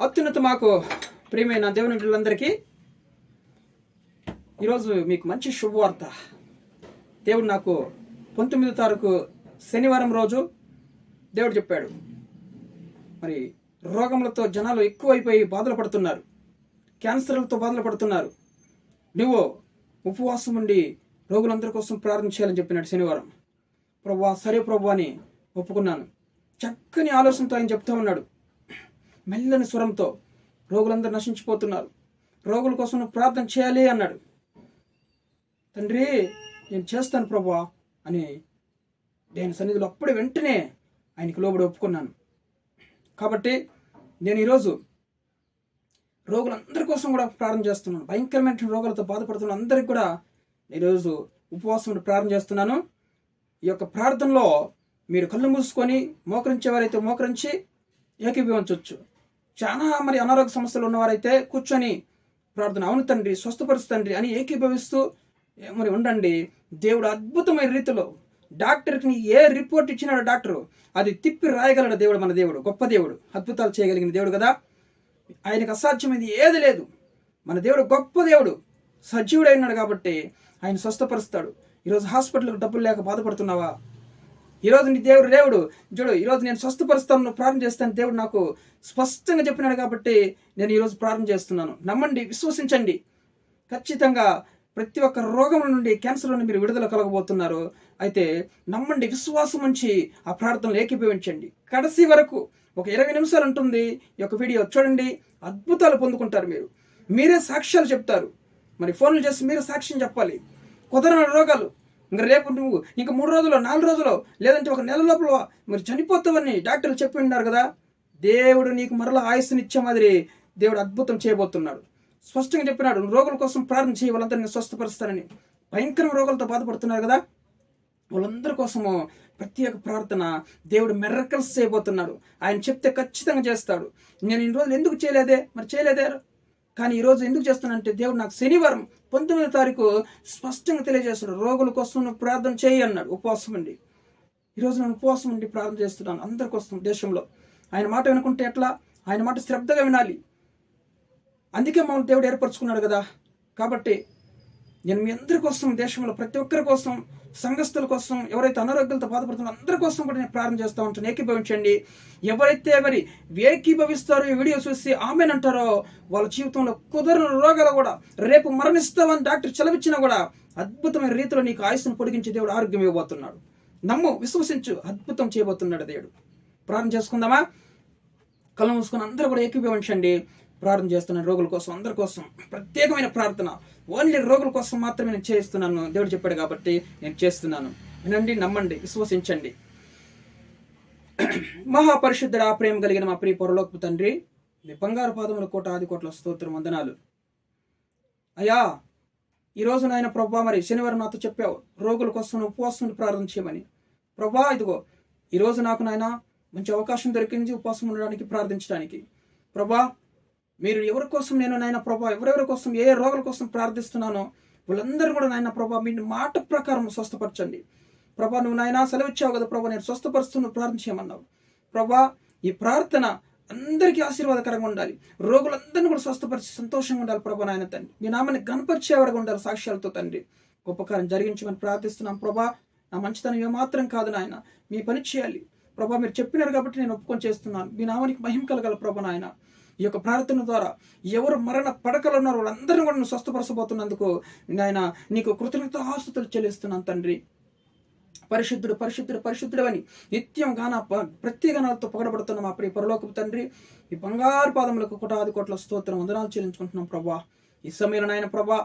అత్యున్నత మాకు ప్రియమైన దేవుని బిడ్డలందరికీ ఈరోజు మీకు మంచి శుభవార్త. దేవుడు నాకు పంతొమ్మిదో తారీఖు శనివారం రోజు దేవుడు చెప్పాడు. మరి రోగములతో జనాలు ఎక్కువైపోయి బాధలు పడుతున్నారు. క్యాన్సర్లతో బాధలు పడుతున్నారు. నువ్వు ఉపవాసం ఉండి రోగులందరి కోసం ప్రార్థన చేయాలని చెప్పినాడు శనివారం. ప్రభా సరే ప్రభు అని ఒప్పుకున్నాను. చక్కని ఆలోచనతో ఆయన చెప్తా ఉన్నాడు. మెల్లని స్వరంతో రోగులందరూ నశించిపోతున్నారు. రోగుల కోసం నువ్వు ప్రార్థన చేయాలి అన్నాడు. తండ్రి నేను చేస్తాను ప్రభా అని నేను సన్నిధిలో అప్పుడే వెంటనే ఆయనకి లోబడి ఒప్పుకున్నాను. కాబట్టి నేను ఈరోజు రోగులందరి కోసం కూడా ప్రారంభం చేస్తున్నాను. భయంకరమైన రోగులతో బాధపడుతున్న అందరికి కూడా ఈరోజు ఉపవాసం ప్రారంభం చేస్తున్నాను. ఈ యొక్క ప్రార్థనలో మీరు కళ్ళు మూసుకొని మోకరించేవారైతే మోకరించి ఏకీభవించవచ్చు. చాలా మరి అనారోగ్య సమస్యలు ఉన్నవారైతే కూర్చొని ప్రార్థన అవును తండ్రి స్వస్థపరుచు తండ్రి అని ఏకీభవిస్తూ మరి ఉండండి. దేవుడు అద్భుతమైన రీతిలో డాక్టర్కి ఏ రిపోర్ట్ ఇచ్చినాడు డాక్టర్ అది తిప్పి రాయగలడు దేవుడు మన దేవుడు గొప్ప దేవుడు అద్భుతాలు చేయగలిగిన దేవుడు కదా. ఆయనకు అసాధ్యమైంది ఏది లేదు. మన దేవుడు గొప్ప దేవుడు సజీవుడు అయినాడు కాబట్టి ఆయన స్వస్థపరుస్తాడు. ఈరోజు హాస్పిటల్కి డబ్బులు లేక బాధపడుతున్నావా? ఈరోజు నీ దేవుడు దేవుడు చూడు ఈరోజు నేను స్వస్థపరుస్తాను నువ్వు ప్రార్థన చేస్తాను దేవుడు నాకు స్పష్టంగా చెప్పినాడు కాబట్టి నేను ఈరోజు ప్రార్థన చేస్తున్నాను. నమ్మండి విశ్వసించండి. ఖచ్చితంగా ప్రతి ఒక్క రోగం నుండి క్యాన్సర్ నుండి మీరు విడుదల కలగబోతున్నారు. అయితే నమ్మండి విశ్వాసం ఉంచి ఆ ప్రార్థనలు ఏకీభవించండి. కడసి వరకు ఒక ఇరవై నిమిషాలు ఉంటుంది ఈ యొక్క వీడియో. చూడండి అద్భుతాలు పొందుకుంటారు మీరు. మీరే సాక్ష్యాలు చెప్తారు. మరి ఫోన్లు చేసి మీరే సాక్ష్యం చెప్పాలి. కుదరని రోగాలు ఇంకా రేపు నువ్వు ఇంకా మూడు రోజులు నాలుగు రోజులు లేదంటే ఒక నెల లోపల మరి చనిపోతావని డాక్టర్లు చెప్పి ఉన్నారు కదా. దేవుడు నీకు మరలా ఆయుస్సునిచ్చే మాదిరి దేవుడు అద్భుతం చేయబోతున్నాడు. స్పష్టంగా చెప్పినాడు రోగుల కోసం ప్రార్థన చేయి వాళ్ళందరినీ స్వస్థపరుస్తానని. భయంకర రోగాలతో బాధపడుతున్నారు కదా. వాళ్ళందరి కోసము ప్రత్యేక ప్రార్థన దేవుడు మెర్రకల్స్ చేయబోతున్నాడు. ఆయన చెప్తే ఖచ్చితంగా చేస్తాడు. నేను ఇన్ని రోజులు ఎందుకు చేయలేదే? మరి చేయలేదే? కానీ ఈరోజు ఎందుకు చేస్తున్నానంటే దేవుడు నాకు శనివారం పంతొమ్మిదో తారీఖు స్పష్టంగా తెలియజేస్తున్నాడు. రోగుల కోసం నువ్వు ప్రార్థన చేయి అన్నాడు. ఉపవాసం ఉండి. ఈరోజు నేను ఉపవాసం ఉండి ప్రార్థన చేస్తున్నాను అందరికోసం దేశంలో. ఆయన మాట వినుకుంటే ఎట్లా? ఆయన మాట శ్రద్ధగా వినాలి. అందుకే మమ్మల్ని దేవుడు ఏర్పరచుకున్నాడు కదా. కాబట్టి నేను మీ అందరి కోసం దేశంలో ప్రతి ఒక్కరి కోసం సంఘస్థుల కోసం ఎవరైతే అనారోగ్యాలతో బాధపడుతున్నారో అందరి కోసం కూడా నేను ప్రార్థన చేస్తూ ఉంటాను. ఏకీభవించండి. ఎవరైతే ఎవరి ఏకీభవిస్తారో ఈ వీడియో చూసి ఆమెనంటారో వాళ్ళ జీవితంలో కుదరని రోగాలు కూడా రేపు మరణిస్తామని డాక్టర్ చెలవిచ్చినా కూడా అద్భుతమైన రీతిలో నీకు ఆయుస్సును పొడిగించే దేవుడు ఆరోగ్యం ఇవ్వబోతున్నాడు. నమ్ము విశ్వసించు అద్భుతం చేయబోతున్నాడు దేవుడు. ప్రార్థన చేసుకుందామా? కళ్ళు మూసుకుని అందరూ కూడా ఏకీభవించండి. ప్రార్థన చేస్తున్నాను రోగుల కోసం అందరి కోసం. ప్రత్యేకమైన ప్రార్థన. ఓన్లీ రోగుల కోసం మాత్రమే నేను చేస్తున్నాను. దేవుడు చెప్పాడు కాబట్టి నేను చేస్తున్నాను. వినండి నమ్మండి విశ్వసించండి. మహాపరిశుద్ధుడ ప్రేమ కలిగిన మా ప్రియ పొరలోపు తండ్రి మీ బంగారు పాదముల కోట ఆది కోట్ల స్తోత్రం వందనాలు. అయ్యా ఈరోజు నాయన ప్రభా మరి శనివారం నాతో చెప్పావు రోగుల కోసం ఉపవాసం ప్రార్థన చేయమని. ప్రభా ఇదిగో ఈరోజు నాకు నాయన మంచి అవకాశం దొరికింది ఉపవాసం ఉండడానికి ప్రార్థించడానికి. ప్రభా మీరు ఎవరి కోసం నేను నాయన ప్రభా ఎవరెవరి కోసం ఏ రోగుల కోసం ప్రార్థిస్తున్నానో వాళ్ళందరూ కూడా నాయన ప్రభా మీ మాట ప్రకారం స్వస్థపరచండి. ప్రభా నువ్వు నాయన సెలవిచ్చావు కదా ప్రభా నేను స్వస్థపరుస్తున్న నువ్వు ప్రార్థన చేయమన్నావు. ప్రభా ఈ ప్రార్థన అందరికీ ఆశీర్వాదకరంగా ఉండాలి. రోగులందరినీ కూడా స్వస్థపరిచి సంతోషంగా ఉండాలి ప్రభా నాయన తండ్రి. మీ నామాన్ని గణపరిచేవారుగా ఉండాలి సాక్ష్యాలతో తండ్రి. గొప్పకారం జరిగించమని ప్రార్థిస్తున్నాం ప్రభా. నా మంచితనం ఏమాత్రం కాదు నాయన. మీ పని చేయాలి. ప్రభా మీరు చెప్పినారు కాబట్టి నేను ఒప్పుకొని చేస్తున్నాను. మీ నామానికి మహిమ కలగల ప్రభా నాయన. ఈ యొక్క ప్రార్థన ద్వారా ఎవరు మరణ పడకలు ఉన్నారో వాళ్ళందరినీ కూడా నువ్వు స్వస్థపరచబోతున్నందుకు నాయన నీకు కృతజ్ఞత ఆస్తుతులు చెల్లిస్తున్నాను తండ్రి. పరిశుద్ధుడు పరిశుద్ధుడు పరిశుద్ధుడు అని నిత్యం గాన ప- ప్రత్యేకనాలతో పొగడబడుతున్న మా ప్రియ పరలోకపు తండ్రి ఈ బంగారు పాదములకు కోటాది కోట్ల స్తోత్రం వందనాలు చెల్లించుకుంటున్నాం ప్రభా. ఈ సమయంలో నాయన ప్రభా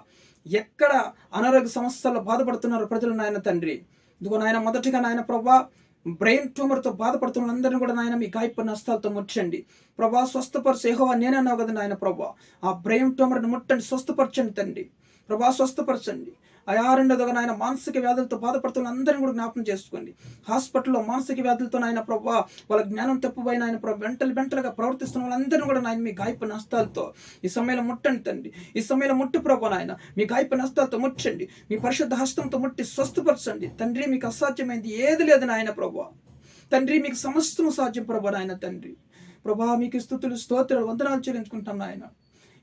ఎక్కడ అనారోగ్య సమస్యల్లో బాధపడుతున్నారు ప్రజలు నాయన తండ్రి? ఇదిగో నాయన మొదటిగా నాయన ప్రభా బ్రెయిన్ ట్యూమర్తో బాధపడుతున్న అందరిని కూడా నాయన మీ గాయపడిన హస్తాలతో ముట్టండి. ప్రభా స్వస్థపరచు ఏహోవా నేనే కదా నాయన ప్రభా. ఆ బ్రెయిన్ ట్యూమర్ని ముట్టండి స్వస్థపరచండి తండ్రి. ప్రభా స్వస్థపరచండి. అయా రెండోదిగా నాయన మానసిక వ్యాధులతో బాధపడుతున్న అందరిని కూడా జ్ఞాపకం చేసుకోండి. హాస్పిటల్లో మానసిక వ్యాధులతో నాయన ప్రభా వాళ్ళ జ్ఞానం తప్పుపోయిన ఆయన ప్రభు వెంటలు వెంటలుగా ప్రవర్తిస్తున్న వాళ్ళందరినీ కూడా నాయన మీ గాయపు నష్టాలతో ఈ సమయంలో ముట్టండి తండ్రి. ఈ సమయంలో ముట్టు ప్రభు నాయన మీ గాయపు నష్టాలతో ముట్టండి. మీ పరిశుద్ధ హస్తంతో ముట్టి స్వస్థపరచండి. తండ్రి మీకు అసాధ్యమైంది ఏది లేదు నాయన ప్రభు. తండ్రి మీకు సమస్తము సాధ్యం ప్రభు నాయన తండ్రి. ప్రభా మీకు స్థుతులు స్తోత్రాలు వందనాలు చెల్లించుకుంటాం నాయన.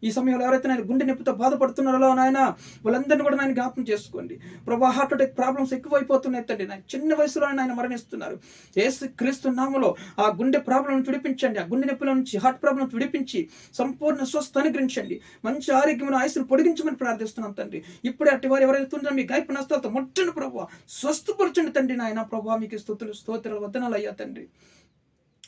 ఈ సమయంలో ఎవరైతే నేను గుండె నొప్పితో బాధపడుతున్నారో నాయన వాళ్ళందరినీ కూడా నేను జ్ఞాపకం చేసుకోండి. ప్రభా హార్ట్ అటాక్ ప్రాబ్లమ్స్ ఎక్కువైపోతున్నాయి తండ్రి నా చిన్న వయసులోనే ఆయన మరణిస్తున్నారు. ఏసు క్రీస్తు నామలో ఆ గుండె ప్రాబ్లం విడిపించండి. ఆ గుండె నొప్పుల నుంచి హార్ట్ ప్రాబ్లం విడిపించి సంపూర్ణ స్వస్థ అనుగ్రహించండి. మంచి ఆరోగ్యమైన ఆయుసును పొడిగించమని ప్రార్థిస్తున్నాం తండ్రి. ఇప్పుడే అట్టి వారు ఎవరైతే ఉన్నారో మీ గాయపు నష్టాలతో ముట్టండి ప్రభావ స్వస్థపరచండి తండ్రి నాయన. ప్రభావ మీకు స్థుతులు స్తోత్రాలు వదనాలు అయ్యా తండ్రి.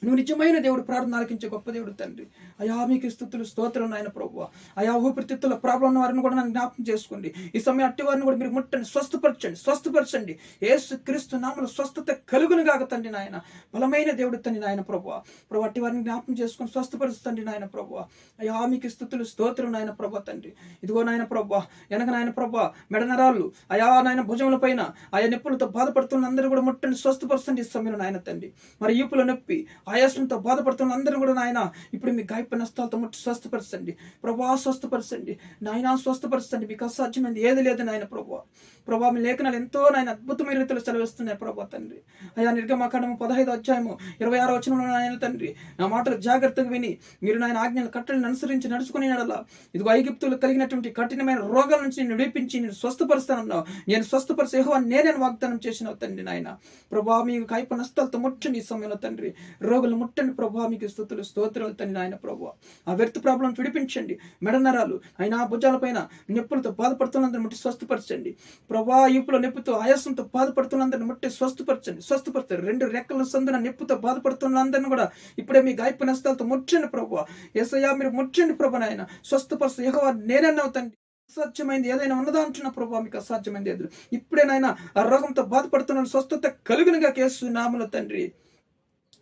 నువ్వు నిజమైన దేవుడు ప్రార్థన ఆలకించే గొప్ప దేవుడు తండ్రి. అయా మీకు స్థుతులు స్తోత్రం నాయన ప్రభు అయా ఊపిరితిత్తుల ప్రాబ్లం ఉన్న వారిని కూడా నన్ను జ్ఞాపకం చేసుకోండి. ఈ సమయం అట్టి వారిని కూడా మీరు ముట్టండి స్వస్థపరచండి స్వస్థపరచండి. ఏసు క్రీస్తు నామలు స్వస్థత కలుగును కాక తండ్రి నాయన. బలమైన దేవుడు తండ్రి నాయన ప్రభు ప్రభు అట్టి వారిని జ్ఞాపకం చేసుకొని స్వస్థపరుస్తండి నాయన ప్రభు అయా మీకు స్థుతులు స్తోత్రం నాయన ప్రభు తండ్రి. ఇదిగో నాయన ప్రభు వెనక నాయన ప్రభు మెడనరాళ్ళు అయా నాయన భుజముల పైన ఆయా నొప్పులతో బాధపడుతున్న అందరూ కూడా ముట్టండి స్వస్థపరుస్తుంది ఈ సమయంలో నాయన తండ్రి. మరి ఈపుల నొప్పి ఆయాసంతో బాధపడుతున్న అందరూ కూడా నాయన ఇప్పుడు మీ గాయపడిన స్థలతో ముట్టి స్వస్థపరచండి. ప్రభా స్వస్థపరచండి. నాయన స్వస్థపరచండి. మీకు అసాధ్యమైంది ఏది లేదు నాయన ప్రభా. ప్రభా మీ లేఖనాలు ఎంతో నాయన అద్భుతమైన రీతిలో చదివిస్తున్నాయి ప్రభా తండ్రి. అయా నిర్గమాకాండము పదహైదు అధ్యాయము ఇరవై ఆరో వచనంలో నాయన తండ్రి నా మాటలు జాగ్రత్తగా విని మీరు నాయన ఆజ్ఞలు కట్టలను అనుసరించి నడుచుకుని నడలా. ఇదిగో ఐగిప్తులు కలిగినటువంటి కఠినమైన రోగాల నుంచి నేను విడిపించి నేను స్వస్థపరుస్తానన్నావు. నేను స్వస్థపరిచే యెహోవా నేనే వాగ్దానం చేసిన తండ్రి నాయన. ప్రభా మీకు కైప నష్టాలతో ముట్టండి ఈ సమయంలో తండ్రి. రోగులు ముట్టండి ప్రభు మీకు స్థుతులు స్తోత్రాలు తండ్రి నాయన ప్రభు ఆ వ్యర్థ ప్రాబ్లం విడిపించండి. మెడనరాలు ఆయన భుజాల పైన నొప్పులతో బాధపడుతున్నందరిని ముట్టి స్వస్థపరచండి. ప్రభా ఇప్పులో నొప్పితో ఆయాసంతో బాధపడుతున్నందరిని ముట్టి స్వస్థపరచండి. స్వస్థపరచండి. రెండు రెక్కల సందున నొప్పితో బాధపడుతున్న అందరిని కూడా ఇప్పుడే మీ గాయప నష్టాలతో ముట్టండి ప్రభు ఎసయ్యా మీరు ముట్టండి ప్రభు నాయన. స్వస్థపరచు యెహోవా నేనన్నావు తండ్రి. అసాధ్యమైంది ఏదైనా ఉన్నదా అంటున్న ప్రభావ మీకు అసాధ్యమైంది ఎదురు ఇప్పుడేనైనా ఆ రోగంతో బాధపడుతున్న స్వస్థత కలుగునిగా కేసు నామల తండ్రి.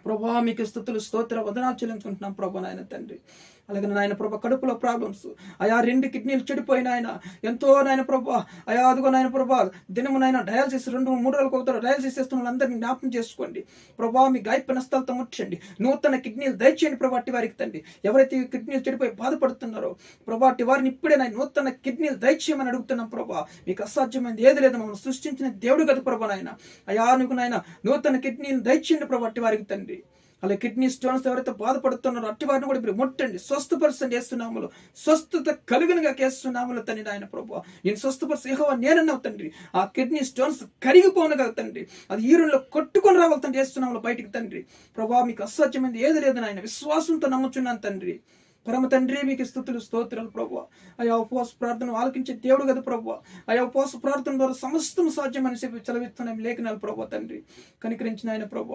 ప్రభా మీకు స్థుతులు స్తోత్ర వదనాలు చెల్లించుకుంటున్నాం ప్రభా నాయన తండ్రి. అలాగే నాయన ప్రభా కడుపులో ప్రాబ్లమ్స్ అయా రెండు కిడ్నీలు చెడిపోయిన ఆయన ఎంతో నాయన ప్రభా అయా అదిగో నాయన ప్రభా దినము నాయన డయాలసిస్ రెండు మూడు రోజులకు ఒకసారి డయాలసిస్ చేస్తున్న వాళ్ళందరినీ జ్ఞాపకం చేసుకోండి. ప్రభా మీ గాయప స్థలతో ముట్టండి. నూతన కిడ్నీలు దయచేయండి ప్రభా అట్టి వారికి తండ్రి. ఎవరైతే ఈ కిడ్నీలు చెడిపోయి బాధపడుతున్నారో ప్రభా అట్టి వారిని ఇప్పుడే నాయన నూతన కిడ్నీలు దయచేయమని అడుగుతున్నాం ప్రభా. మీకు అసాధ్యమైనది ఏది లేదు మమ్మల్ని సృష్టించిన దేవుడు కదా ప్రభా నాయన. అయా నువ్వు నాయన నూతన కిడ్నీలు దయచేయండి ప్రభా అట్టి వారికి తండ్రి. అలా కిడ్నీ స్టోన్స్ ఎవరైతే బాధపడుతున్నారో అట్టి వారిని కూడా మీరు ముట్టండి. స్వస్థపరచండి వేస్తున్నాములు స్వస్థత కలుగునుగా కేస్తున్నాములు తండ్రి ఆయన ప్రభు నేను స్వస్థపరిచి యెహోవా నేనన్నావు తండ్రి. ఆ కిడ్నీ స్టోన్స్ కరిగిపోనుగా తండ్రి. అది ఈరులో కొట్టుకొని రావాలి తండ్రి వేస్తున్నాములు బయటికి తండ్రి. ప్రభా మీకు అసాధ్యమైంది ఏది లేదు నాయన. విశ్వాసంతో నమ్ముచున్నాను తండ్రి. పరమ తండ్రి మీకు స్థుతులు స్తోత్రాలు ప్రభు అయా ఉపవాస ప్రార్థన ఆలకించే దేవుడు కదా ప్రభు అయా ఉపవాస ప్రార్థన ద్వారా సమస్తం సాధ్యమని చెప్పి చలవిస్తున్నాం లేఖనాలు ప్రభు తండ్రి. కనికరించిన ఆయన ప్రభు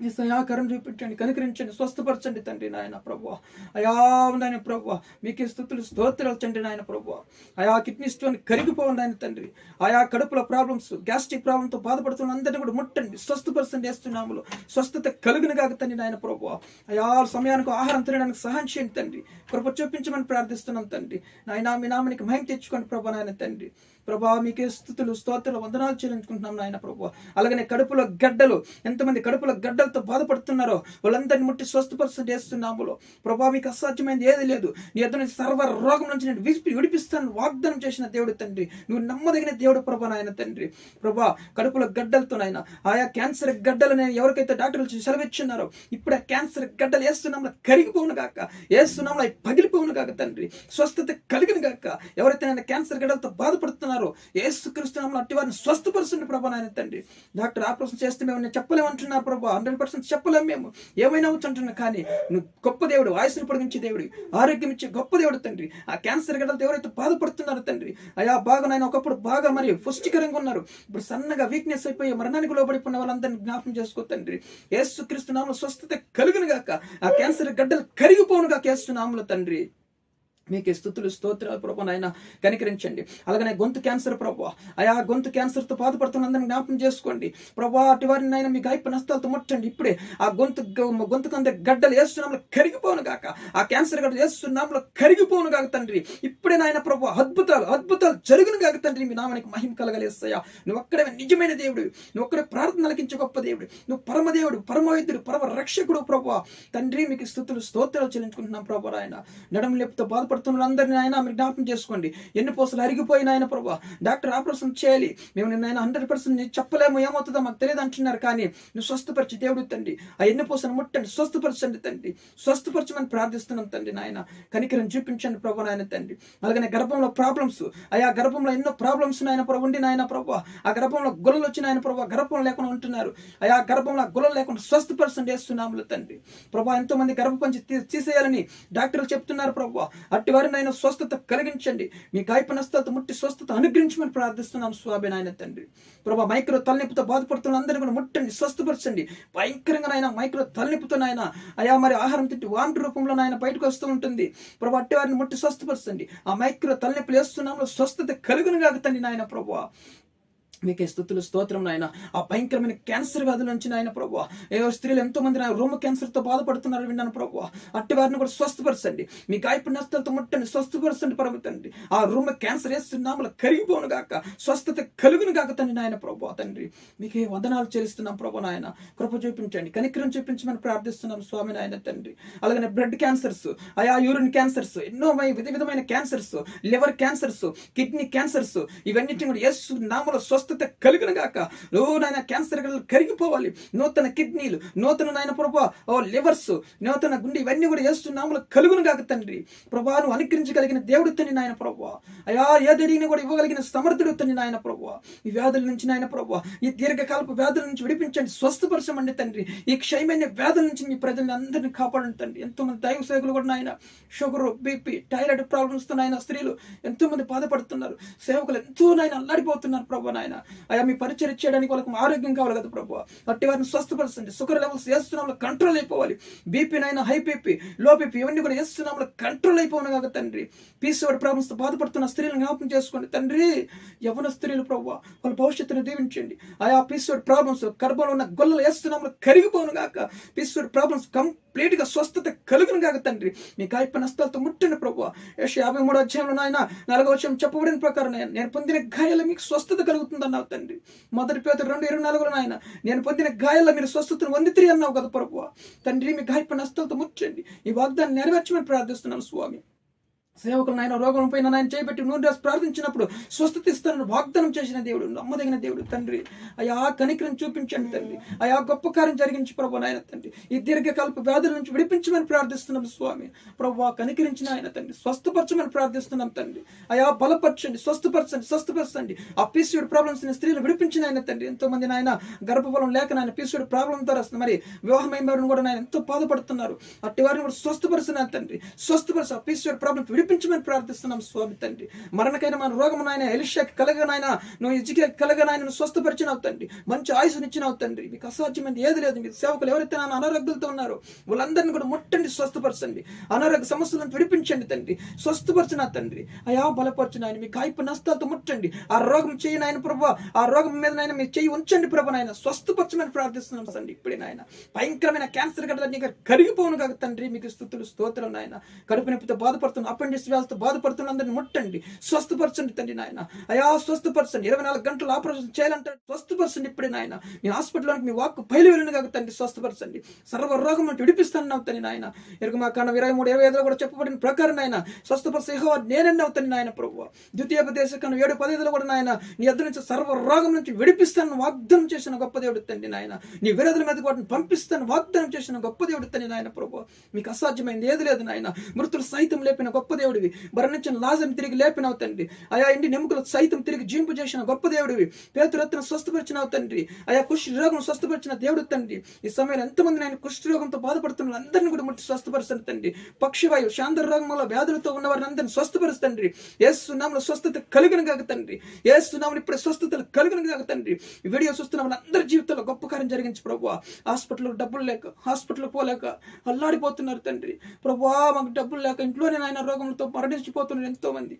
ఈ సయాకరం చూపించండి కనికరించండి స్వస్థపరచండి తండ్రి నాయన ప్రభు అయా నాయన ప్రభు మీకు స్థుతులు స్తోత్రాలు తండ్రి నాయన ప్రభు ఆయా కిడ్నీ స్టోన్ కరిగిపోండి ఆయన తండ్రి. ఆయా కడుపుల ప్రాబ్లమ్స్ గ్యాస్ట్రిక్ ప్రాబ్లంతో బాధపడుతున్న అందరినీ కూడా ముట్టండి స్వస్థపరచండి వేస్తున్నాములు స్వస్థత కలుగును కాక తండ్రి నాయన ప్రభు అయా సమయానికి ఆహారం తినడానికి సహాయం చేయండి తండ్రి. కృప చూపించమని ప్రార్థిస్తున్నాం తండ్రి. నాయన మీ నామనికి మహిమ తెచ్చుకోండి ప్రభు నాయన తండ్రి. ప్రభా మీకే స్థుతులు స్తోత్రాలు వందనాలు చెల్లించుకుంటున్నాం నాయన ప్రభు అలాగనే కడుపులో గడ్డలు ఎంతమంది కడుపులో గడ్డలతో బాధపడుతున్నారో వాళ్ళందరినీ ముట్టి స్వస్థపరుస్తుంది వేస్తున్నాములో ప్రభా మీకు అసాధ్యమైనది ఏది లేదు. నీ అతను సర్వ రోగం నుంచి నేను విడిపి విడిపిస్తాను. వాగ్దానం చేసిన దేవుడు తండ్రి. నువ్వు నమ్మదగిన దేవుడు ప్రభా నాయన తండ్రి. ప్రభా కడుపులో గడ్డలతో నాయన ఆయా క్యాన్సర్ గడ్డలు నేను ఎవరికైతే డాక్టర్లు సెలవిచ్చున్నారో ఇప్పుడు ఆ క్యాన్సర్ గడ్డలు వేస్తున్నాంలో కరిగిపోను కాక వేస్తున్నాంలో అవి పగిలిపోను కాక తండ్రి. స్వస్థత కలిగిన కాక ఎవరైతే నేను క్యాన్సర్ గడ్డలతో బాధపడుతున్నారో ఏసు అట్టి వారిని స్వస్థపరుస్తుంది ప్రభా నాయన తండ్రి. డాక్టర్ ఆపరేషన్ చేస్తే మేము నేను చెప్పలేమంటున్నారు ప్రభా. హండ్రెడ్ పర్సెంట్ చెప్పలేము మేము. ఏమైనా అంటున్నా కానీ నువ్వు గొప్ప దేవుడు ఆయుసును పొడిగించే దేవుడు ఆరోగ్యం ఇచ్చే గొప్ప దేవుడు తండ్రి. ఆ క్యాన్సర్ గడ్డలతో ఎవరైతే బాధపడుతున్నారో తండ్రి అయా బాగా నాయన ఒకప్పుడు బాగా మరి పుష్టికరంగా ఉన్నారు. ఇప్పుడు సన్నగా వీక్నెస్ అయిపోయి మరణానికి లోబడిపోయిన వాళ్ళందరినీ జ్ఞాపం చేసుకో తండ్రి. ఏసు క్రీస్తు స్వస్థత కలుగును గాక. ఆ క్యాన్సర్ గడ్డలు కరిగిపోను గాక ఏసు నామలు తండ్రి. మీకు స్థుతులు స్తోత్రాలు ప్రభు నాయన. కనికరించండి. అలాగనే గొంతు క్యాన్సర్ ప్రభు. ఆయా గొంతు క్యాన్సర్తో బాధపడుతున్నందరిని జ్ఞాపకం చేసుకోండి. ప్రభు అటు వారిని నాయన మీ గాయపు నష్టాలతో ముట్టండి. ఇప్పుడే ఆ గొంతు గొంతు కంద గడ్డలు వేస్తున్నాంలో కరిగిపోను కాక ఆ క్యాన్సర్ గడ్డలు వేస్తున్నాంలో కరిగిపోను కాక తండ్రి. ఇప్పుడే నాయన ప్రభు అద్భుతాలు అద్భుతాలు జరుగును కాక తండ్రి. మీ నామానికి మహిమ కలగలేస్తాయా నువ్వు ఒక్కడే నిజమైన దేవుడు. నువ్వు ఒక్కడే ప్రార్థన అలకించే గొప్ప దేవుడు. నువ్వు పరమదేవుడు పరమవైద్యుడు పరమ రక్షకుడు ప్రభు. తండ్రి మీకు స్థుతులు స్తోత్రాలు చెల్లించుకుంటున్నాం ప్రభు ఆయన నడం లేపుతో బాధపడు బాధపడుతున్న అందరినీ ఆయన మీరు జ్ఞాపకం చేసుకోండి. ఎన్ని పోసలు అరిగిపోయిన ఆయన ప్రభా డాక్టర్ ఆపరేషన్ చేయాలి. మేము నిన్న ఆయన హండ్రెడ్ పర్సెంట్ చెప్పలేము ఏమవుతుందో మాకు తెలియదు అంటున్నారు కానీ నువ్వు స్వస్థపరిచి దేవుడు తండ్రి. ఆ ఎన్ని పోసలు ముట్టండి స్వస్థపరచండి తండ్రి. స్వస్థపరచమని ప్రార్థిస్తున్నాం తండ్రి నాయన. కనికరం చూపించండి ప్రభు నాయన తండ్రి. అలాగనే గర్భంలో ప్రాబ్లమ్స్ ఆయా గర్భంలో ఎన్నో ప్రాబ్లమ్స్ నాయన ప్రభు ఉండి నాయన ప్రభు. ఆ గర్భంలో గుల్లలు వచ్చిన ఆయన ప్రభు గర్భం లేకుండా ఉంటున్నారు. ఆయా గర్భంలో ఆ గుల్లలు లేకుండా స్వస్థపరచండి వేస్తున్నాములు తండ్రి. ప్రభా ఎంతో మంది గర్భపంచి తీసేయాలని డాక్టర్లు చెప్తున్నారు ప్రభు. అట్టి వారిని ఆయన స్వస్థత కలిగించండి. మీ గాయపనస్థత ముట్టి స్వస్థత అనుగ్రహించమని ప్రార్థిస్తున్నాం స్వామి నాయన తండ్రి. ప్రభా మైక్రో తలనొప్పితో బాధపడుతున్న అందరినీ కూడా ముట్టండి స్వస్థపరచండి. భయంకరంగా నాయన మైక్రో తలనొప్పితో నాయన అయా మరి ఆహారం తిట్టి వాంటి రూపంలో నాయన బయటకు వస్తూ ఉంటుంది. ప్రభా అట్టి వారిని ముట్టి స్వస్థపరచండి. ఆ మైక్రో తలనొప్పులు వేస్తున్నాము స్వస్థత కలుగును తండ్రి నాయన ప్రభా. మీకే స్థుతులు స్తోత్రం నాయన. ఆ భయంకరమైన క్యాన్సర్ వ్యాధుల నుంచి నాయన ప్రభు ఏ స్త్రీలు ఎంతో మంది నా రొమ్ము క్యాన్సర్తో బాధపడుతున్నారు విన్నాను ప్రభు అట్టి వారిని కూడా స్వస్థపరచండి. మీ గాయపు నష్టాలతో ముట్టండి స్వస్థపరచండి పరమ తండ్రి. ఆ రొమ్ము క్యాన్సర్ వేస్తున్నాములు కరిగిపోను గాక స్వస్థత కలుగును గాక తండ్రి నాయన ప్రభు తండ్రి. మీకే వందనాలు చెల్లిస్తున్నాం ప్రభు నాయన. కృప చూపించండి కనికరం చూపించమని ప్రార్థిస్తున్నాం స్వామి నాయన తండ్రి. అలాగనే బ్లడ్ క్యాన్సర్స్ ఆయా యూరిన్ క్యాన్సర్స్ ఎన్నో విధ విధమైన cancers liver cancers kidney cancers ఇవన్నిటిని కూడా యేసు నామలో స్వస్థత కలిగిన గాక ఓ నాయన క్యాన్సర్ కరిగిపోవాలి. నూతన కిడ్నీలు నూతన నాయన ప్రభా ఓ లివర్స్ నూతన గుండె ఇవన్నీ కూడా వేస్తున్నాములు కలుగును గాక తండ్రి. ప్రభా నువ్వు అనుగ్రహించగలిగిన దేవుడు తండ్రి నాయన ప్రభా. అయా ఏదడిగిన కూడా ఇవ్వగలిగిన సమర్థుడు తండ్రి నాయన ప్రభా. ఈ వ్యాధుల నుంచి నాయన ప్రభా ఈ దీర్ఘకాలపు వ్యాధుల నుంచి విడిపించండి స్వస్థపరచమండి తండ్రి. ఈ క్షయమైన వ్యాధుల నుంచి మీ ప్రజల్ని అందరినీ కాపాడండి తండ్రి. ఎంతోమంది దైవ సేవకులు కూడా నాయన షుగర్ బీపీ థైరాయిడ్ ప్రాబ్లమ్స్తో నాయన స్త్రీలు ఎంతో మంది బాధపడుతున్నారు. సేవకులు ఎంతో నాయన అల్లాడిపోతున్నారు ప్రభు నాయన. అయ్యా మీ పరిచయం చేయడానికి వాళ్ళకి ఆరోగ్యం కావాలి కదా ప్రభు. అట్టి వారిని స్వస్థపరచండి. షుగర్ లెవెల్స్ వేస్తున్నాంలో కంట్రోల్ అయిపోవాలి. బీపీనైనా హై బీపీ లో బీపీ ఇవన్నీ కూడా వేస్తున్నాంలో కంట్రోల్ అయిపోను కాక తండ్రి. పీసీఓడి ప్రాబ్లమ్స్తో బాధపడుతున్న స్త్రీలను జ్ఞాపకం చేసుకోండి తండ్రి. యవన స్త్రీలు ప్రభు వాళ్ళ భవిష్యత్తును దీవించండి. ఆయా పీసీఓడి ప్రాబ్లమ్స్ గర్భంలో ఉన్న గొల్లలు వేస్తున్నాంలో కరిగిపోను కాక పీసీఓడి ప్రాబ్లమ్స్ కంప్లీట్గా స్వస్థత కలుగును కాక తండ్రి. మీ గాయప నష్టాలతో ముట్టండి ప్రభు. యాభై మూడు అధ్యాయంలో నాయన నాలుగో వచ్చం చెప్పబడిన ప్రకారం నేను పొందిన గాయాల మీకు స్వస్థత కలుగుతుంది అన్నావు తండ్రి. మొదటి పేద రెండు ఇరవై నాలుగులో నాయన నేను పొందిన గాయాల్లో మీరు స్వస్థతను వందితిరి అన్నావు కదా ప్రభు తండ్రి మీ గాయపడిన నష్టాలతో ముచ్చండి. ఈ వాగ్దాన్ని నెరవేర్చమని ప్రార్థిస్తున్నాను స్వామి. సేవకులు నాయన రోగం పైన నాయన చేపట్టి నూనె రాసి ప్రార్థించినప్పుడు స్వస్థత ఇస్తానని వాగ్దానం చేసిన దేవుడు నమ్మదగిన దేవుడు తండ్రి. అయా కనికరం చూపించండి తండ్రి. అయా గొప్ప కార్యం జరిగించి ప్రభు నాయన తండ్రి. ఈ దీర్ఘకాలపు వ్యాధుల నుంచి విడిపించమని ప్రార్థిస్తున్నాం స్వామి. ప్రభు కనికరించిన ఆయన తండ్రి. స్వస్థపరచమని ప్రార్థిస్తున్నాం తండ్రి. అయా బలపరచండి స్వస్థపరచండి స్వస్థపరచండి. ఆ పీసీయుడి ప్రాబ్లమ్స్ స్త్రీలు విడిపించిన ఆయన తండ్రి. ఎంతో మంది నాయన గర్భఫలం లేక నాయన పీసీయుడి ప్రాబ్లం ద్వారా మరి వివాహమైన వారిని కూడా నాయన ఎంతో బాధపడుతున్నారు. అట్టి వారిని కూడా స్వస్థపరిచిన తండ్రి. స్వస్థపరిచి ఆ పీసీయుడి ప్రాబ్లం విడిపించమని ప్రార్థిస్తున్నాం స్వామి తండ్రి. మరణకైన మన రోగం నాయన ఎలిషాకి కలగనాయన నువ్వు ఇజికి కలగనాయన నువ్వు స్వస్థపరిచినావు తండ్రి. మంచి ఆయుసునిచ్చినావు తండ్రి. మీకు అసాధ్యమైనది ఏది లేదు. మీ సేవకులు ఎవరైతే నాన్న అనారోగ్యాలతో ఉన్నారో వాళ్ళందరినీ కూడా ముట్టండి స్వస్థపరచండి. అనారోగ్య సమస్యలను విడిపించండి తండ్రి. స్వస్థపరచిన తండ్రి. అయా బలపరచిన ఆయన. మీ కాయపు నష్టాలతో ముట్టండి. ఆ రోగం చేయని నాయన ప్రభు. ఆ రోగం మీద నాయన మీరు చేయి ఉంచండి ప్రభు నాయన. స్వస్థపరచమని ప్రార్థిస్తున్నాం తండ్రి. ఇప్పుడే నాయన. భయంకరమైన క్యాన్సర్ కట్టడానికి కరిగిపోను కాక తండ్రి. మీకు స్థుతులు స్తోత్రం నాయన. కడుపు నొప్పితో బాధపడుతున్న అప్పండి వ్యాధితో బాధపడుతున్నందరిని ముట్టండి. స్వస్థపరచండి తండ్రి నాయన. అయా స్వస్థపరచండి. ఇరవై నాలుగు గంటలు ఆపరేషన్ చేయాలంటే స్వస్థపరచండి ఇప్పుడే నాయన. మీ హాస్పిటల్లోకి మీ వాక్కు బయలు వెళ్ళిన కాక తండ్రి స్వస్థపరచండి. సర్వ రోగం నుండి విడిపిస్తాను తండ్రి నాయన. ఇరుగు మా కన్నా ఇరవై మూడు ఇరవై ఐదులో కూడా చెప్పబడిన ప్రకారం నాయన స్వస్థపరిచే యెహోవా నేనన్నా అవుతాను నాయన ప్రభు ద్వితీయోపదేశ కన్నా ఏడు పదైదులో కూడా నాయన నీ అద్దరి నుంచి సర్వ రోగం నుంచి విడిపిస్తాను వాగ్దానం చేసిన గొప్ప దేవుడు తండ్రి నాయన. నీ విరోధుల మీద వాటిని పంపిస్తాను వాగ్దానం చేసిన గొప్ప దేవుడు తండ్రి నాయన ప్రభు మీకు అసాధ్యమైంది ఏది లేదు నాయన. మృతులు సైతం లేపిన గొప్ప దేవుడివి. మరణించిన లాజం తిరిగి లేపినవు తండ్రి. అయా ఇంటి నెముకలు సైతం తిరిగి జీంపు చేసిన గొప్ప దేవుడివి. పేతురత్న స్వస్థపరిచినావు తండ్రి. అయా కుష్టి రోగం స్వస్థపరిచిన దేవుడు తండ్రి. ఈ సమయంలో ఎంతమంది నేను కుష్టి రోగంతో బాధపడుతున్న అందరిని కూడా ముట్టి స్వస్థపరుస్తాను తండ్రి. పక్షివాయు శాంత రోగం వల్ల వ్యాధులతో ఉన్న వారిని అందరిని స్వస్థపరుస్తండ్రి ఏస్తున్నాములు స్వస్థత కలిగిన కాక తండ్రి. ఏస్తున్నాములు ఇప్పుడు స్వస్థతలు కలిగిన కాక తండ్రి. ఈ వీడియో చూస్తున్న వాళ్ళందరి జీవితంలో గొప్ప కార్యం జరిగించి ప్రభు హాస్పిటల్లో డబ్బులు లేక హాస్పిటల్ పోలేక అల్లాడిపోతున్నారు తండ్రి. ప్రభు మాకు డబ్బులు లేక ఇంట్లోనే నాయన రోగంతో మరణించిపోతున్నారు ఎంతో మంది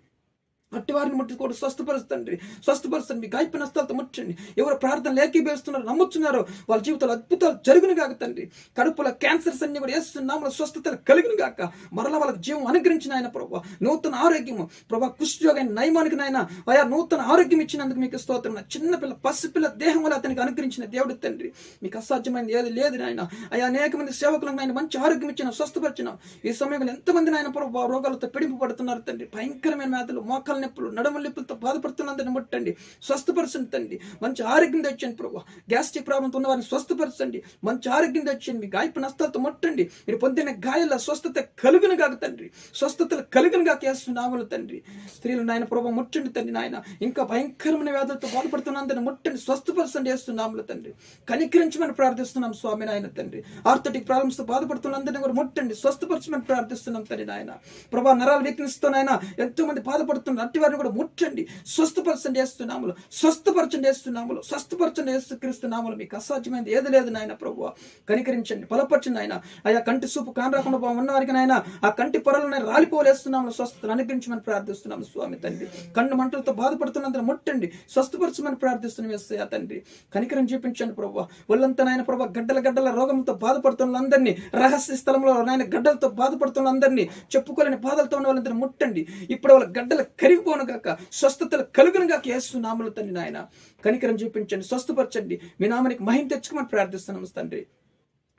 అట్టి వారిని ముట్టుకోండి స్వస్థపరుస్తండి స్వస్థపరుస్తండి మీ గాయప నష్టాలతో ముట్టండి. ఎవరు ప్రార్థన లేఖీభవిస్తున్నారు నమ్ముతున్నారో వాళ్ళ జీవితాలు అద్భుతాలు జరుగును కాక తండ్రి. కడుపుల క్యాన్సర్స్ అన్ని కూడా వేస్తున్నాము స్వస్థతలు కలిగిన గాక. మరలా వాళ్ళకి జీవం అనుగ్రహించిన ఆయన ప్రభావ నూతన ఆరోగ్యము. ప్రభా కుష్ఠయోగైన నయమానికి నాయన అయా నూతన ఆరోగ్యం ఇచ్చినందుకు మీకు స్తోత్రం చిన్నపిల్ల పసిపిల్ల దేహం వల్ల అతనికి అనుగ్రహించిన దేవుడు తండ్రి. మీకు అసాధ్యమైనది ఏది లేదు నాయన. అయా అనేక మంది సేవకులకు ఆయన మంచి ఆరోగ్యం ఇచ్చిన స్వస్థపరిచిన. ఈ సమయంలో ఎంతమంది నాయన ప్రభావ రోగాలతో పిడింపు పడుతున్నారు తండ్రి. భయంకరమైన వ్యాధులు మోకాలు నొప్పులు నడుముల నొప్పులతో బాధపడుతున్నందుని ముట్టండి. స్వస్థపరచండి. తండ్రి మంచి ఆరోగ్యం తెచ్చండి ప్రభు గ్యాస్ట్రిక్ ప్రాబ్లంతో ఉన్న వారిని స్వస్థపరచండి. మంచి ఆరోగ్యం తెచ్చండి. మీ గాయపు నష్టాలతో ముట్టండి. మీరు పొందిన గాయాల స్వస్థత కలుగును కాక తండ్రి. స్వస్థతలు కలుగును కాక వేస్తున్నాములు తండ్రి. స్త్రీలు నాయన ప్రభు ముట్టండి తండ్రి నాయన. ఇంకా భయంకరమైన వ్యాధులతో బాధపడుతున్నందుని ముట్టండి. స్వస్థపరచండి వేస్తున్నాములు తండ్రి. కనికరించమని ప్రార్థిస్తున్నాం స్వామి నాయన తండ్రి. ఆర్థటిక్ ప్రాబ్లమ్స్తో బాధపడుతున్నందుని కూడా ముట్టండి. స్వస్థపరచమని ప్రార్థిస్తున్నాం తండ్రి నాయన. ప్రభా నరాల వీక్నెస్ నాయన ఎంతో మంది బాధపడుతున్నారు. అట్టి వారిని కూడా ముట్టండి. స్వస్థపరచండి వేస్తున్నాములు స్వస్థపరచండి వేస్తున్నాములు స్వస్థపరచండి వేస్తున్నాములు మీకు అసాధ్యమైనది ఏది లేదు నాయన ప్రభు. కనికరించండి. బలపరచండి ఆయన ఆయా కంటి సూపు కానరాకుండా ఉన్నవారికి నాయన ఆ కంటి పొరలను రాలిపోలేస్తున్నాము స్వస్థతను అనుగ్రహించమని ప్రార్థిస్తున్నాము స్వామి తండ్రి. కన్ను మంటలతో బాధపడుతున్నందున ముట్టండి. స్వస్థపరచమని ప్రార్థిస్తున్నాం వేస్తాయా తండ్రి. కనికరం చూపించండి ప్రభు. ఒళ్ళంతా నాయన ప్రభు గడ్డల గడ్డల రోగంతో బాధపడుతున్న అందరినీ రహస్య స్థలంలో నాయన గడ్డలతో బాధపడుతున్న అందరినీ చెప్పుకోలేని బాధలతో ఉన్న వాళ్ళందరినీ ముట్టండి. ఇప్పుడు వాళ్ళ గడ్డల కరి కరిగిపోను గాక స్వస్థతలు కలుగును గాక యేసు నామలు తండ్రి నాయన. కనికరం చూపించండి స్వస్థపరచండి. మీ నామనికి మహిం తెచ్చుకోమని ప్రార్థిస్తున్నాము తండ్రి.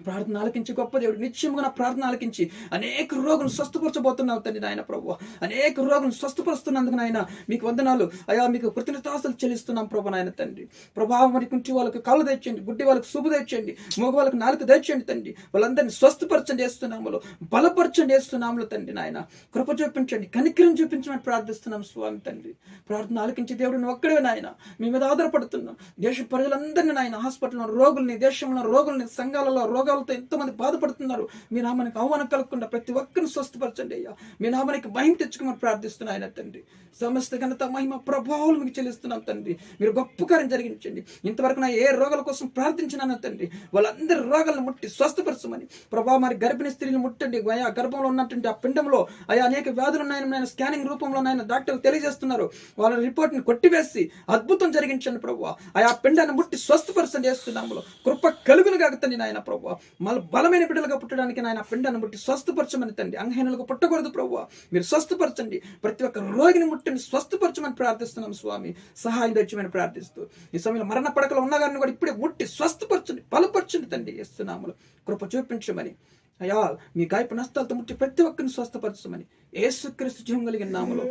ప్రార్థన ఆలకించి గొప్ప దేవుడు నిత్యముగా నా ప్రార్థన ఆలకించి అనేక రోగులు స్వస్థపరచబోతున్నావు తండ్రి నాయన ప్రభు. అనేక రోగులు స్వస్థపరుస్తున్నందుకు నాయన మీకు వందనాలు. అయా మీకు కృతజ్ఞతాస్తులు చెల్లిస్తున్నాం ప్రభు నాయన తండ్రి. ప్రభావం మరి కుంటి వాళ్ళకి కాళ్ళు తెచ్చండి గుడ్డి వాళ్ళకి శుభ తెచ్చండి మూగ వాళ్ళకి నాలుగు తెచ్చండి తండ్రి. వాళ్ళందరినీ స్వస్థపరచండి వేస్తున్నాములు బలపరచండి వేస్తున్నాములు తండ్రి నాయన. కృప చూపించండి కనికరం చూపించమని ప్రార్థిస్తున్నాం స్వామి తండ్రి. ప్రార్థన ఆలకించి దేవుడు ఒక్కడే నాయన. మీ మీద ఆధారపడుతున్నాం. దేశ ప్రజలందరినీ నాయన హాస్పిటల్లో రోగుల్ని దేశంలో రోగుల్ని సంఘాలలో రోగ రోగాలతో ఎంతోమంది బాధపడుతున్నారు. మీ నామానికి అవమానం కలగకుండా ప్రతి ఒక్కరిని స్వస్థపరచండి అయ్యా. మీ నామానికి మహిమ తెచ్చుకోమని ప్రార్థిస్తున్నా ఆయన తండ్రి. సమస్త ఘనత మహిమ ప్రభావాలు మీకు చెల్లిస్తున్నాం తండ్రి. మీరు గొప్ప కార్యం జరిగించండి. ఇంతవరకు నా ఏ రోగాల కోసం ప్రార్థించినాను తండ్రి వాళ్ళందరి రోగాలను ముట్టి స్వస్థపరచమని. ప్రభావ మరి గర్భిణీ స్త్రీలు ముట్టండి. అయా గర్భంలో ఉన్నటువంటి ఆ పిండంలో అయా అనేక వ్యాధులు ఉన్నాయని నేను స్కానింగ్ రూపంలో నాయన డాక్టర్లు తెలియజేస్తున్నారు. వాళ్ళ రిపోర్ట్ని కొట్టివేసి అద్భుతం జరిగించండి ప్రభు. ఆయా పిండాన్ని ముట్టి స్వస్థపరచం చేస్తున్నాములో కృప కలుగును కాకతండి నాయన ప్రభు. మళ్ళీ బలమైన బిడ్డలుగా పుట్టడానికి నాయన పిండాన్ని ముట్టి స్వస్థపరచమని తండ్రి. అంగహీనులకు పుట్టకూడదు ప్రభు మీరు స్వస్థపరచండి. ప్రతి ఒక్క రోగిని ముట్టండి. స్వస్థపరచమని ప్రార్థిస్తున్నాం స్వామి. సహాయం తెచ్చమని ప్రార్థిస్తూ. ఈ సమయంలో మరణ పడకలో ఉన్న గారిని కూడా ఇప్పుడే ముట్టి స్వస్థపరచండి. బలపరచండి తండ్రి ఇస్తున్నాములు కృప చూపించమని. అయ్యా మీ గాయపు నష్టాలతో ముట్టి ప్రతి ఒక్కరిని స్వస్థపరచమని. ఏసుక్రీస్తు జీవం కలిగిన నామలో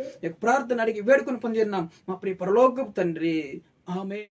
ప్రార్థన అడిగి వేడుకొని పొందిన్నాం మా ప్రియ పరలోకపు తండ్రి. ఆమె